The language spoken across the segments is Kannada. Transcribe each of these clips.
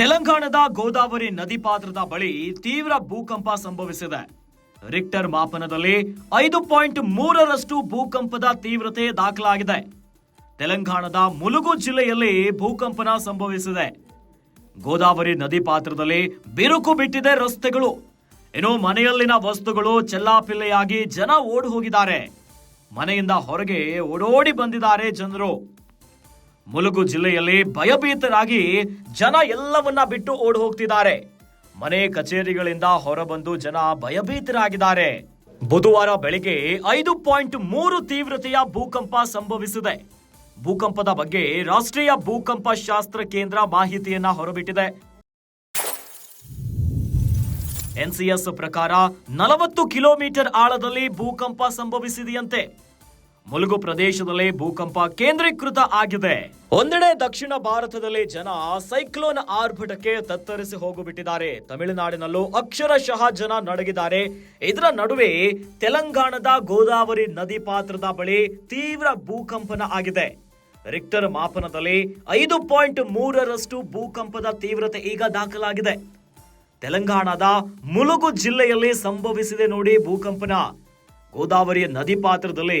ತೆಲಂಗಾಣದ ಗೋದಾವರಿ ನದಿ ಪಾತ್ರದ ಬಳಿ ತೀವ್ರ ಭೂಕಂಪ ಸಂಭವಿಸಿದೆ. ರಿಕ್ಟರ್ ಮಾಪನದಲ್ಲಿ ಐದು ಪಾಯಿಂಟ್ ಮೂರರಷ್ಟು ಭೂಕಂಪದ ತೀವ್ರತೆ ದಾಖಲಾಗಿದೆ. ತೆಲಂಗಾಣದ ಮುಲುಗು ಜಿಲ್ಲೆಯಲ್ಲಿ ಭೂಕಂಪನ ಸಂಭವಿಸಿದೆ. ಗೋದಾವರಿ ನದಿ ಪಾತ್ರದಲ್ಲಿ ಬಿರುಕು ಬಿಟ್ಟಿದೆ ರಸ್ತೆಗಳು. ಇನ್ನು ಮನೆಯಲ್ಲಿನ ವಸ್ತುಗಳು ಚೆಲ್ಲಾಪಿಲ್ಲೆಯಾಗಿ ಜನ ಓಡಿ ಹೋಗಿದ್ದಾರೆ ಮನೆಯಿಂದ ಹೊರಗೆ ಓಡೋಡಿ ಬಂದಿದ್ದಾರೆ ಜನರು. ಮುಲುಗು ಜಿಲ್ಲೆಯಲ್ಲಿ ಭಯಭೀತರಾಗಿ ಜನ ಎಲ್ಲವನ್ನ ಬಿಟ್ಟು ಓಡಿ ಹೋಗ್ತಿದ್ದಾರೆ. ಮನೆ ಕಚೇರಿಗಳಿಂದ ಹೊರಬಂದು ಜನ ಭಯಭೀತರಾಗಿದ್ದಾರೆ. ಬುಧವಾರ ಬೆಳಿಗ್ಗೆ ಐದು ಪಾಯಿಂಟ್ ಮೂರು ತೀವ್ರತೆಯ ಭೂಕಂಪ ಸಂಭವಿಸಿದೆ. ಭೂಕಂಪದ ಬಗ್ಗೆ ರಾಷ್ಟ್ರೀಯ ಭೂಕಂಪ ಶಾಸ್ತ್ರ ಕೇಂದ್ರ ಮಾಹಿತಿಯನ್ನ ಹೊರಬಿಟ್ಟಿದೆ. ಎನ್ಸಿಎಸ್ ಪ್ರಕಾರ ನಲವತ್ತು ಕಿಲೋಮೀಟರ್ ಆಳದಲ್ಲಿ ಭೂಕಂಪ ಸಂಭವಿಸಿದೆಯಂತೆ. ಮುಲುಗು ಪ್ರದೇಶದಲ್ಲಿ ಭೂಕಂಪ ಕೇಂದ್ರೀಕೃತ ಆಗಿದೆ. ಒಂದೆಡೆ ದಕ್ಷಿಣ ಭಾರತದಲ್ಲಿ ಜನ ಸೈಕ್ಲೋನ್ ಆರ್ಭಟಕ್ಕೆ ತತ್ತರಿಸಿ ಹೋಗಿಬಿಟ್ಟಿದ್ದಾರೆ. ತಮಿಳುನಾಡಿನಲ್ಲೂ ಅಕ್ಷರಶಃ ಜನ ನಡಗಿದ್ದಾರೆ. ಇದರ ನಡುವೆ ತೆಲಂಗಾಣದ ಗೋದಾವರಿ ನದಿ ಪಾತ್ರದ ಬಳಿ ತೀವ್ರ ಭೂಕಂಪನ ಆಗಿದೆ. ರಿಕ್ಟರ್ ಮಾಪನದಲ್ಲಿ ಐದು ಪಾಯಿಂಟ್ ಮೂರರಷ್ಟು ಭೂಕಂಪದ ತೀವ್ರತೆ ಈಗ ದಾಖಲಾಗಿದೆ. ತೆಲಂಗಾಣದ ಮುಲುಗು ಜಿಲ್ಲೆಯಲ್ಲಿ ಸಂಭವಿಸಿದೆ ನೋಡಿ ಭೂಕಂಪನ. ಗೋದಾವರಿಯ ನದಿ ಪಾತ್ರದಲ್ಲಿ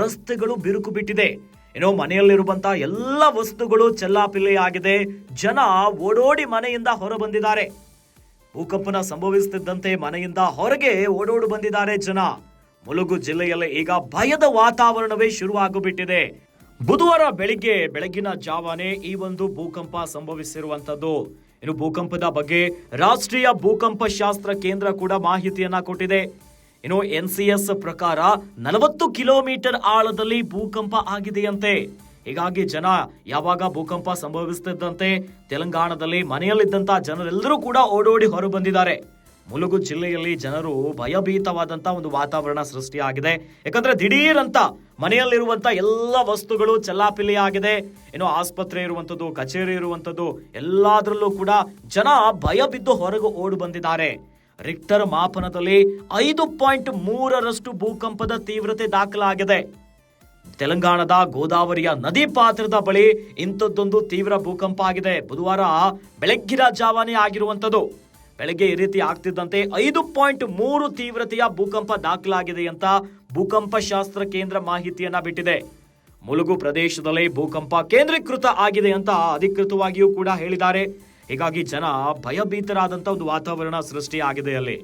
ರಸ್ತೆಗಳು ಬಿರುಕು ಬಿಟ್ಟಿದೆ. ಏನೋ ಮನೆಯಲ್ಲಿರುವಂತಹ ಎಲ್ಲ ವಸ್ತುಗಳು ಚೆಲ್ಲಾಪಿಲ್ಲೆಯಾಗಿದೆ ಜನ ಓಡೋಡಿ ಮನೆಯಿಂದ ಹೊರ ಬಂದಿದ್ದಾರೆ ಭೂಕಂಪನ ಸಂಭವಿಸುತ್ತಿದ್ದಂತೆ ಮನೆಯಿಂದ ಹೊರಗೆ ಓಡೋಡು ಬಂದಿದ್ದಾರೆ ಜನ. ಮುಲುಗು ಜಿಲ್ಲೆಯಲ್ಲಿ ಈಗ ಭಯದ ವಾತಾವರಣವೇ ಶುರುವಾಗಿಬಿಟ್ಟಿದೆ. ಬುಧವಾರ ಬೆಳಿಗ್ಗೆ ಬೆಳಗಿನ ಜಾವಾನೆ ಈ ಒಂದು ಭೂಕಂಪ ಸಂಭವಿಸಿರುವಂತದ್ದು ಇನ್ನು ಭೂಕಂಪದ ಬಗ್ಗೆ ರಾಷ್ಟ್ರೀಯ ಭೂಕಂಪ ಶಾಸ್ತ್ರ ಕೇಂದ್ರ ಕೂಡ ಮಾಹಿತಿಯನ್ನ ಕೊಟ್ಟಿದೆ. ಇನ್ನು ಎನ್ ಸಿ ಎಸ್ ಪ್ರಕಾರ ನಲವತ್ತು ಕಿಲೋಮೀಟರ್ ಆಳದಲ್ಲಿ ಭೂಕಂಪ ಆಗಿದೆಯಂತೆ. ಹೀಗಾಗಿ ಜನ ಯಾವಾಗ ಭೂಕಂಪ ಸಂಭವಿಸುತ್ತಿದ್ದಂತೆ ತೆಲಂಗಾಣದಲ್ಲಿ ಮನೆಯಲ್ಲಿದ್ದಂತ ಜನರೆಲ್ಲರೂ ಕೂಡ ಓಡೋಡಿ ಹೊರ ಬಂದಿದ್ದಾರೆ ಮುಲುಗು ಜಿಲ್ಲೆಯಲ್ಲಿ ಜನರು ಭಯಭೀತವಾದಂಥ ಒಂದು ವಾತಾವರಣ ಸೃಷ್ಟಿಯಾಗಿದೆ. ಯಾಕಂದ್ರೆ ದಿಢೀರಂತ ಅಂತ ಮನೆಯಲ್ಲಿರುವಂತ ಎಲ್ಲ ವಸ್ತುಗಳು ಚಲ್ಲಾಪಿಲ್ಲಿ ಆಗಿದೆ ಇನ್ನು ಆಸ್ಪತ್ರೆ ಇರುವಂತದ್ದು, ಕಚೇರಿ ಇರುವಂತದ್ದು, ಎಲ್ಲಾದ್ರಲ್ಲೂ ಕೂಡ ಜನ ಭಯ ಬಿದ್ದು ಹೊರಗೆ ಓಡಿ ಬಂದಿದ್ದಾರೆ. ರಿಕ್ಟರ್ ಮಾಪನದಲ್ಲಿ ಐದು ಪಾಯಿಂಟ್ ಮೂರರಷ್ಟು ಭೂಕಂಪದ ತೀವ್ರತೆ ದಾಖಲಾಗಿದೆ. ತೆಲಂಗಾಣದ ಗೋದಾವರಿಯ ನದಿ ಪಾತ್ರದ ಬಳಿ ಇಂಥದ್ದೊಂದು ತೀವ್ರ ಭೂಕಂಪ ಆಗಿದೆ. ಬುಧವಾರ ಬೆಳಗ್ಗಿನ ಜಾವಾನೆ ಆಗಿರುವಂಥದ್ದು. ಬೆಳಗ್ಗೆ ಈ ರೀತಿ ಆಗ್ತಿದ್ದಂತೆ ಐದು ಪಾಯಿಂಟ್ ಮೂರು ತೀವ್ರತೆಯ ಭೂಕಂಪ ದಾಖಲಾಗಿದೆ ಅಂತ ಭೂಕಂಪ ಶಾಸ್ತ್ರ ಕೇಂದ್ರ ಮಾಹಿತಿಯನ್ನ ಬಿಟ್ಟಿದೆ. ಮುಲುಗು ಪ್ರದೇಶದಲ್ಲಿ ಭೂಕಂಪ ಕೇಂದ್ರೀಕೃತ ಆಗಿದೆ ಅಂತ ಅಧಿಕೃತವಾಗಿಯೂ ಕೂಡ ಹೇಳಿದ್ದಾರೆ. ಹೀಗಾಗಿ ಜನ ಭಯಭೀತರಾದಂತ ಒಂದು ವಾತಾವರಣ ಸೃಷ್ಟಿಯಾಗಿದೆ ಅಲ್ಲಿ.